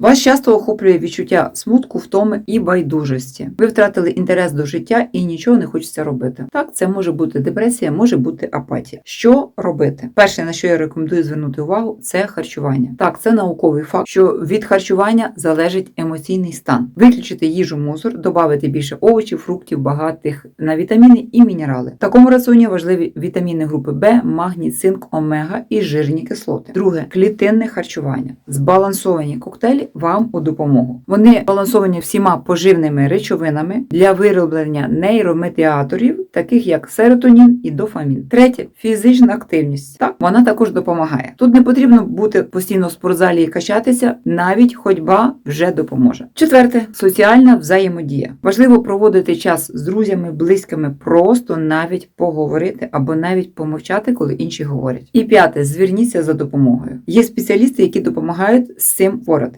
Вас часто охоплює відчуття смутку, втоми і байдужості. Ви втратили інтерес до життя і нічого не хочеться робити. Так, це може бути депресія, може бути апатія. Що робити? Перше, на що я рекомендую звернути увагу, це харчування. Так, це науковий факт, що від харчування залежить емоційний стан. Виключити їжу мусор, додати більше овочів, фруктів, багатих на вітаміни і мінерали. В такому раціоні важливі вітаміни групи Б, магній, цинк, омега і жирні кислоти. Друге клітинне харчування. Збалансовані коктейлі вам у допомогу. Вони балансовані всіма поживними речовинами для вироблення нейромедіаторів, таких як серотонін і дофамін. Третє фізична активність. Так, вона також допомагає. Тут не потрібно бути постійно в спортзалі і качатися, навіть ходьба вже допоможе. Четверте соціальна взаємодія. Важливо проводити час з друзями, близькими, просто навіть поговорити або навіть помовчати, коли інші говорять. І п'яте зверніться за допомогою. Є спеціалісти, які допомагають з цим впоратись.